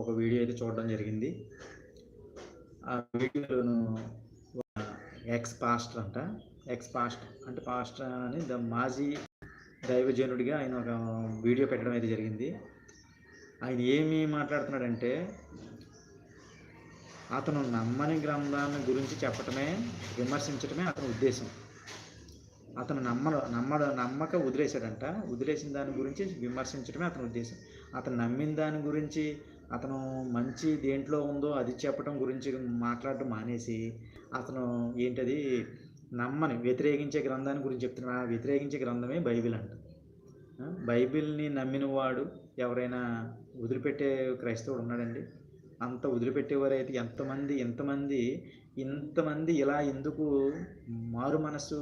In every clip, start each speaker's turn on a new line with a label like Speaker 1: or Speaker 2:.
Speaker 1: ఒక వీడియో అయితే చూడడం జరిగింది. ఆ వీడియోను ఎక్స్ పాస్టర్ అంట. ఎక్స్ పాస్టర్ అంటే పాస్టర్ అని ద మాజీ దైవజనుడిగా ఆయన ఒక వీడియో పెట్టడం అయితే జరిగింది. ఆయన ఏమి మాట్లాడుతున్నాడంటే అతను నమ్మని గ్రంథాన్ని గురించి చెప్పటమే విమర్శించటమే అతని ఉద్దేశం. అతను నమ్మ నమ్మడ నమ్మక వదిలేశాడంట వదిలేసిన దాని గురించి విమర్శించడమే అతని ఉద్దేశం. అతను నమ్మిన దాని గురించి అతను మంచి దేంట్లో ఉందో అది చెప్పడం గురించి మాట్లాడటం మానేసి అతను ఏంటది నమ్మని వ్యతిరేకించే గ్రంథాన్ని గురించి చెప్తున్నా ఆ వ్యతిరేకించే గ్రంథమే బైబిల్ అంట. బైబిల్ని నమ్మిన వాడు ఎవరైనా వదిలిపెట్టే క్రైస్తవుడు ఉన్నాడండి? అంత వదిలిపెట్టేవారైతే ఎంతమంది ఎంతమంది ఇంతమంది ఇలా ఎందుకు మారు మనస్సు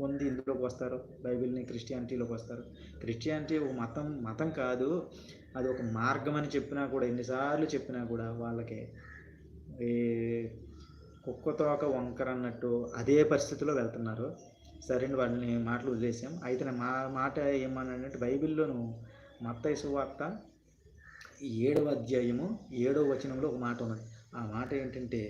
Speaker 1: పొంది ఇందులోకి వస్తారు? బైబిల్ని క్రిస్టియానిటీలోకి వస్తారు. క్రిస్టియానిటీ ఒక మతం మతం కాదు. అది ఒక మార్గం అని చెప్పినా కూడా ఎన్నిసార్లు చెప్పినా కూడా వాళ్ళకి. ఈ కుక్కతోక వంకర అన్నట్టు అదే పరిస్థితిలో వెళ్తున్నారు. సరే వాళ్ళని మాటలు వదిలేసాం. అయితే నా మా మాట ఏమన్నాడంటే బైబిల్లోను మత్తయి సువార్త ఏడవ అధ్యాయము ఏడవ వచనంలో ఒక మాట ఉన్నది. ఆ మాట ఏంటంటే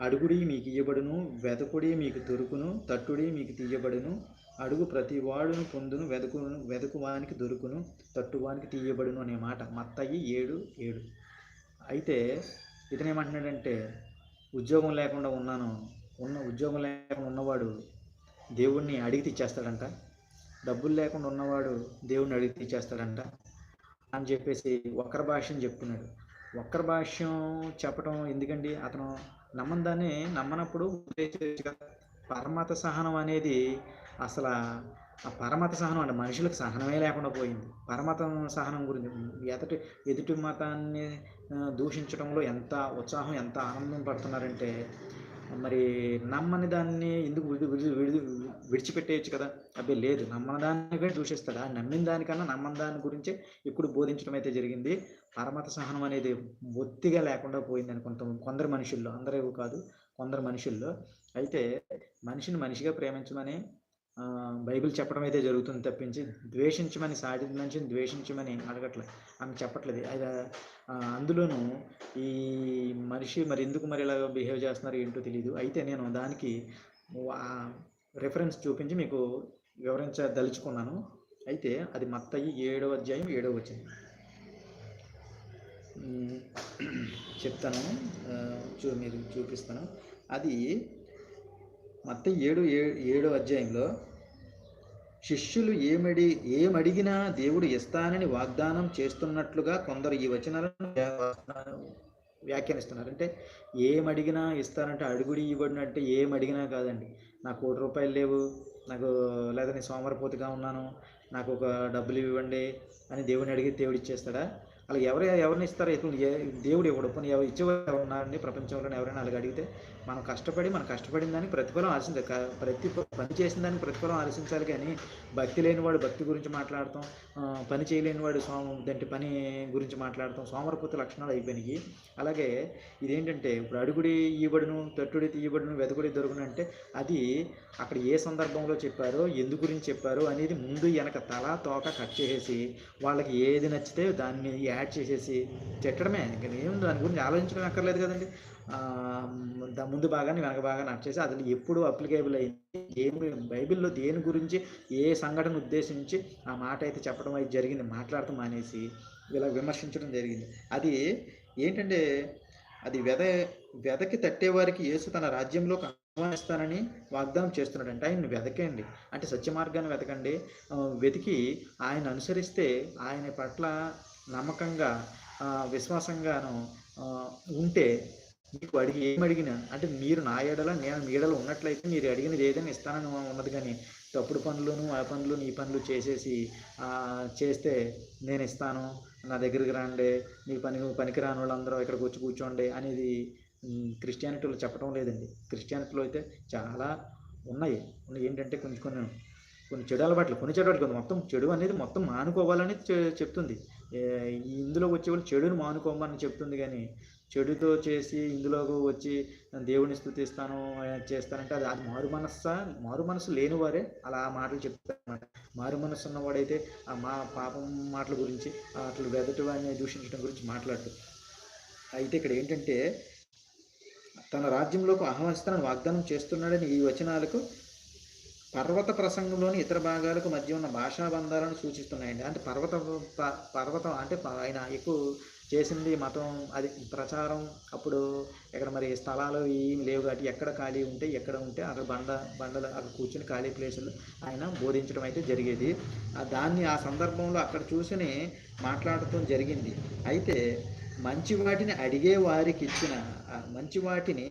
Speaker 1: అడుగుడి మీకు ఇయ్యబడును వెతకుడి మీకు దొరుకును తట్టుడి మీకు తీయబడును అడుగు ప్రతి వాడును పొందును వెదకును వెదకువానికి దొరుకును తట్టువానికి తీయబడును అనే మాట. మత్తయ్యి ఏడు ఏడు. అయితే ఇతను ఏమంటున్నాడంటే ఉద్యోగం లేకుండా ఉన్నాను. ఉన్న ఉద్యోగం లేకుండా ఉన్నవాడు దేవుణ్ణి అడిగి తెచ్చేస్తాడంట డబ్బులు లేకుండా ఉన్నవాడు దేవుణ్ణి అడిగి తెచ్చేస్తాడంట అని చెప్పేసి వక్ర భాష్యం చెప్తున్నాడు. ఒక్కరి భాష్యం చెప్పడం ఎందుకండి? అతను నమ్మందాన్ని నమ్మనప్పుడు పరమత సహనం అనేది అసలు ఆ పరమత సహనం అంటే మనుషులకు సహనమే లేకుండా పోయింది. పరమత సహనం గురించి ఎదుటి ఎదుటి మతాన్ని దూషించడంలో ఎంత ఉత్సాహం ఎంత ఆనందం పడుతున్నారంటే మరి నమ్మని దాన్ని ఎందుకు విడి విడి విడి విడిచిపెట్టేయచ్చు కదా? అబ్బాయి లేదు. నమ్మని దాన్ని కూడా దూషిస్తాడా? నమ్మిన దానికన్నా నమ్మని దాని గురించే ఇప్పుడు బోధించడం అయితే జరిగింది. పరమత సహనం అనేది బొత్తిగా లేకుండా పోయిందని కొంత కొందరు మనుషుల్లో అందరూ కాదు కొందరు మనుషుల్లో. అయితే మనిషిని మనిషిగా ప్రేమించమని బైబిల్ చెప్పడం అయితే జరుగుతుంది తప్పించి ద్వేషించమని సాటి మనిషిని ద్వేషించమని అడగట్లే. ఆమె చెప్పట్లేదు. అది అందులోనూ ఈ మనిషి మరి ఎందుకు మరి ఇలా బిహేవ్ చేస్తున్నారు ఏంటో తెలియదు అయితే నేను దానికి రిఫరెన్స్ చూపించి మీకు వివరించదలుచుకున్నాను. అయితే అది మత్తయి ఏడవ అధ్యాయం ఏడవ వచ్చింది చెప్తాను. చూ మీరు చూపిస్తాను. అది మత్త ఏడు ఏడో అధ్యాయంలో శిష్యులు ఏమడి ఏమడిగినా దేవుడు ఇస్తానని వాగ్దానం చేస్తున్నట్లుగా కొందరు ఈ వచనాలను వ్యాఖ్యానిస్తున్నారు. అంటే ఏమడిగినా ఇస్తానంటే అడుగుడి ఇవ్వడిన అంటే ఏమడిగినా కాదండి. నాకు కోటి రూపాయలు లేవు నాకు లేదా నేను సోమరపోతుగా ఉన్నాను నాకు ఒక డబ్బులు ఇవ్వండి అని దేవుడిని అడిగి దేవుడు ఇచ్చేస్తాడా? అలా ఎవరు ఎవరిని ఇస్తారో ఇప్పుడు దేవుడు ఇవ్వడు. పోనీ ఎవరు ఇచ్చేవారు ఎవరు ఉన్నారని ప్రపంచంలో ఎవరైనా అలాగ అడిగితే? మనం కష్టపడి మనం కష్టపడిన దానికి ప్రతిఫలం ఆశించ ప్రతి పని చేసిన దానికి ప్రతిఫలం ఆశించాలి కానీ భక్తి లేనివాడు భక్తి గురించి మాట్లాడతాం. పని చేయలేని వాడు సోమ దాంటి పని గురించి మాట్లాడతాం. సోమరపోత లక్షణాలు అయిపోయినాయి. అలాగే ఇదేంటంటే ఇప్పుడు అడుగుడి ఈబడును తట్టుడి తీయబడును వెదకుడి దొరుకును అంటే అది అక్కడ ఏ సందర్భంలో చెప్పారో ఎందు గురించి చెప్పారో అనేది ముందు వెనక తల తోక కట్ చేసేసి వాళ్ళకి ఏది నచ్చితే దాన్ని యాడ్ చేసేసి చెట్టడమే ఇంకా ఏం దాని గురించి ఆలోచించడం అక్కర్లేదు కదండి. ముందు భాగాన్ని వెనక భాగాన్ని అట్ చేసి అది ఎప్పుడు అప్లికేబుల్ అయింది ఏమి బైబిల్లో దేని గురించి ఏ సంఘటన ఉద్దేశించి ఆ మాట అయితే చెప్పడం అయితే జరిగింది మాట్లాడటం మానేసి ఇలా విమర్శించడం జరిగింది. అది ఏంటంటే అది వెద వెదకి తట్టేవారికి యేసు తన రాజ్యంలో ఆహ్వానిస్తానని వాగ్దానం చేస్తున్నాడు అంటే ఆయన వెతకండి అంటే సత్య మార్గాన్ని వెతకండి వెతికి ఆయన అనుసరిస్తే ఆయన పట్ల నమ్మకంగా విశ్వాసంగాను ఉంటే మీకు అడిగి ఏం అడిగినా? అంటే మీరు నా ఏడల నేను మీ ఏడలో ఉన్నట్లయితే మీరు అడిగినది ఏదైనా ఇస్తానని ఉన్నది కానీ తప్పుడు పనులను ఆ పనులు ఈ పనులు చేసేసి చేస్తే నేను ఇస్తాను నా దగ్గరికి రాండి మీ పని పనికి రాని వాళ్ళందరూ ఇక్కడికి వచ్చి కూర్చోండి అనేది క్రిస్టియానిటీలో చెప్పడం లేదండి. క్రిస్టియానిటీలో అయితే చాలా ఉన్నాయి. ఏంటంటే కొంచెం కొన్ని కొన్ని చెడు అలవాట్లు కొన్ని చెడు అలవాట్లు. మొత్తం చెడు అనేది మొత్తం మానుకోవాలని చె- చెప్తుంది. ఇందులో వచ్చే వాళ్ళు చెడును మానుకోమని చెప్తుంది కానీ చెడుతో చేసి ఇందులోకి వచ్చి దేవుని స్థుతిస్తాను చేస్తానంటే అది అది మారు మనస్సా? మారు మనసు లేనివారే అలా ఆ మాటలు చెప్తారన్నమాట. మారు మనస్సు ఉన్నవాడైతే ఆ మా పాపం మాటల గురించి ఆ అట్లా వెదటి వాడిని దూషించడం గురించి మాట్లాడదు అయితే ఇక్కడ ఏంటంటే తన రాజ్యంలోకి ఆహ్వానిస్తానని వాగ్దానం చేస్తున్నాడని ఈ వచనాలకు పర్వత ప్రసంగంలోని ఇతర భాగాలకు మధ్య ఉన్న భాషా బంధాలను సూచిస్తున్నాయండి. అంటే పర్వత ప- పర్వతం అంటే ఆయన ఎక్కువ చేసింది మతం అది ప్రచారం. అప్పుడు ఇక్కడ మరి స్థలాలు ఏమి లేవు కాబట్టి ఎక్కడ ఖాళీ ఉంటే ఎక్కడ ఉంటే అక్కడ బండ బండలు అక్కడ కూర్చుని ఖాళీ ప్లేసులు ఆయన బోధించడం అయితే జరిగేది. దాన్ని ఆ సందర్భంలో అక్కడ చూసుని మాట్లాడటం జరిగింది. అయితే మంచి వాటిని అడిగే వారికి ఇచ్చిన మంచి వాటిని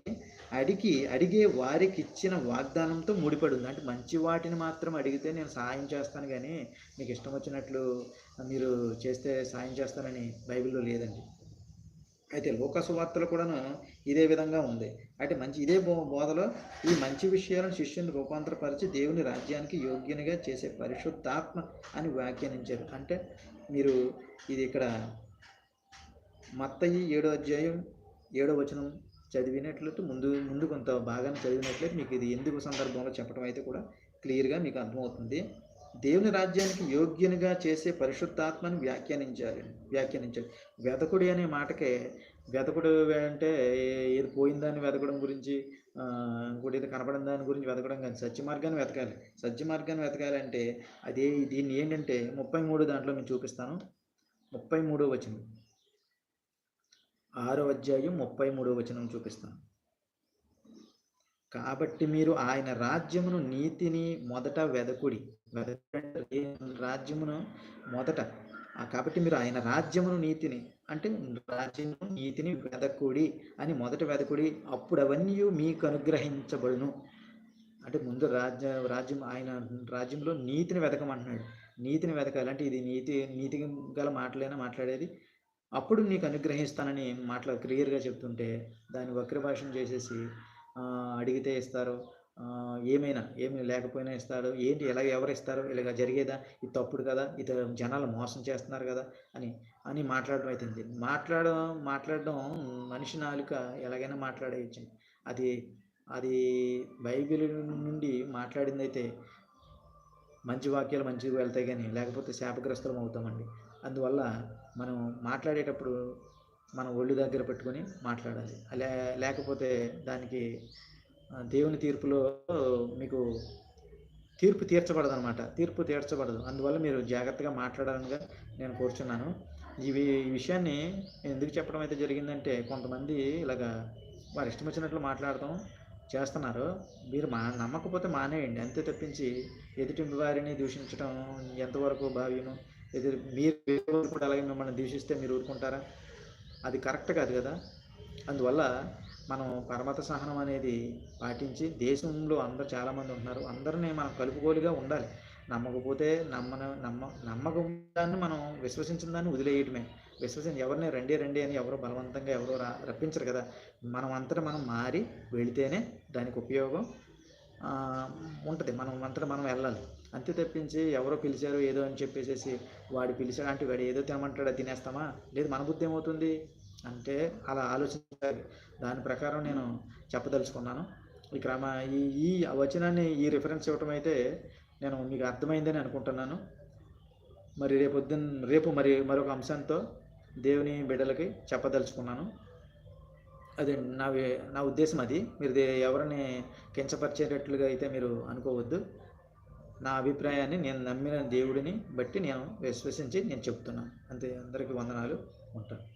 Speaker 1: అడిగి అడిగే వారికి ఇచ్చిన వాగ్దానంతో ముడిపడి ఉంది అంటే మంచి వాటిని మాత్రం అడిగితే నేను సహాయం చేస్తాను కానీ మీకు ఇష్టం వచ్చినట్లు మీరు చేస్తే సాయం చేస్తానని బైబిల్లో లేదండి. అయితే లోకసువార్తలు కూడాను ఇదే విధంగా ఉంది. అంటే మంచి ఇదే బో బోధలో ఈ మంచి విషయాలను శిష్యుని రూపాంతరపరిచి దేవుని రాజ్యానికి యోగ్యునిగా చేసే పరిశుద్ధాత్మ అని వ్యాఖ్యానించారు. అంటే మీరు ఇది ఇక్కడ మత్తయి ఏడో అధ్యాయం ఏడో వచనం చదివినట్లయితే ముందు ముందు కొంత బాగానే చదివినట్లయితే మీకు ఇది ఎందుకు సందర్భంలో చెప్పడం అయితే కూడా క్లియర్గా మీకు అర్థమవుతుంది. దేవుని రాజ్యానికి యోగ్యునిగా చేసే పరిశుద్ధాత్మని వ్యాఖ్యానించాలి వ్యాఖ్యానించాలి. వెతకుడి అనే మాటకే వెతకుడు అంటే ఏది పోయిన దాన్ని వెతకడం గురించి ఇంకోటి ఏదో కనపడిన దాని గురించి వెతకడం కానీ సత్య మార్గాన్ని వెతకాలి. సత్య మార్గాన్ని వెతకాలంటే అదే దీన్ని ఏంటంటే ముప్పై మూడు దాంట్లో నేను చూపిస్తాను. ముప్పై మూడో వచ్చింది ఆరో అధ్యాయం ముప్పై మూడో వచనం చూపిస్తాను కాబట్టి మీరు ఆయన రాజ్యమును నీతిని మొదట వెదకుడి. రాజ్యమును? మొదట. కాబట్టి మీరు ఆయన రాజ్యమును నీతిని అంటే రాజ్యము నీతిని వెదకుడి అని మొదట వెదకుడి. అప్పుడు అవన్నీ మీకు అనుగ్రహించబడును. అంటే ముందు రాజ్య రాజ్యం ఆయన రాజ్యంలో నీతిని వెతకమంటున్నాడు నీతిని వెతకాలి అంటే ఇది నీతి నీతి గల మాటలైనా మాట్లాడేది అప్పుడు నీకు అనుగ్రహిస్తానని మాటలు క్లియర్గా చెప్తుంటే దాన్ని వక్ర చేసేసి అడిగితే ఇస్తారు. ఏమైనా ఏమి లేకపోయినా ఇస్తారు ఏంటి ఎలా ఎవరు ఇస్తారు ఇలాగ జరిగేదా? ఇది తప్పుడు కదా? ఇది జనాలు మోసం చేస్తున్నారు కదా? అని అని మాట్లాడడం అవుతుంది మాట్లాడడం మాట్లాడడం మనిషి నాలుక ఎలాగైనా మాట్లాడేయచ్చు. అది అది బైబిల్ నుండి మాట్లాడింది అయితే మంచి వాక్యాలు మంచిగా వెళ్తాయి కానీ లేకపోతే శాపగ్రస్తులం అవుతామండి. అందువల్ల మనం మాట్లాడేటప్పుడు మన ఒళ్ళు దగ్గర పెట్టుకొని మాట్లాడాలి. లే లేకపోతే దానికి దేవుని తీర్పులో మీకు తీర్పు తీర్చబడదు అనమాట తీర్పు తీర్చబడదు. అందువల్ల మీరు జాగ్రత్తగా మాట్లాడాలనిగా నేను కోరుచున్నాను. ఇవి ఈ విషయాన్ని నేను ఎందుకు చెప్పడం అయితే జరిగిందంటే కొంతమంది ఇలాగా వారు ఇష్టం వచ్చినట్లు మాట్లాడటం చేస్తున్నారు. మీరు మా నమ్మకపోతే మానేయండి. అంతే తప్పించి ఎదుటి వారిని దూషించడం ఎంతవరకు భావ్యను ఎదురు మీరు వేరే కూడా అలాగే మిమ్మల్ని దూషిస్తే మీరు ఊరుకుంటారా? అది కరెక్ట్ కాదు కదా. అందువల్ల మనం పరమత సహనం అనేది పాటించి దేశంలో అందరు చాలామంది ఉంటున్నారు. అందరినీ మనం కలుపుకోలుగా ఉండాలి. నమ్మకపోతే నమ్మన నమ్మ నమ్మకం దాన్ని మనం విశ్వసించిన దాన్ని వదిలేయటమే. విశ్వసించి ఎవరిని రండి రండి అని ఎవరు బలవంతంగా ఎవరో రా రప్పించరు కదా. మనం అంతటా మనం మారి వెళితేనే దానికి ఉపయోగం ఉంటుంది. మనం అంతటా మనం వెళ్ళాలి. అంతే తప్పించి ఎవరో పిలిచారు ఏదో అని చెప్పేసేసి వాడు పిలిచాడు అంటే వాడు ఏదో తినమంటాడు అది తినేస్తామా? లేదు మన బుద్ధి ఏమవుతుంది? అంటే అలా ఆలోచించాలి దాని ప్రకారం నేను చెప్పదలుచుకున్నాను. ఈ క్రమ ఈ ఈ వచనాన్ని ఈ రిఫరెన్స్ ఇవ్వటం అయితే నేను మీకు అర్థమైందని అనుకుంటున్నాను. మరి రేపు పొద్దున్న రేపు మరి మరొక అంశంతో దేవుని బిడ్డలకి చెప్పదలుచుకున్నాను. అది నా నా ఉద్దేశం అది. మీరు ఎవరిని కించపరిచేటట్లుగా అయితే మీరు అనుకోవద్దు. నా అభిప్రాయాన్ని నేను నమ్మిన దేవుడిని బట్టి నేను విశ్వసించి నేను చెప్తున్నాను. అంతే. అందరికీ వందనాలు. ఉంటాను.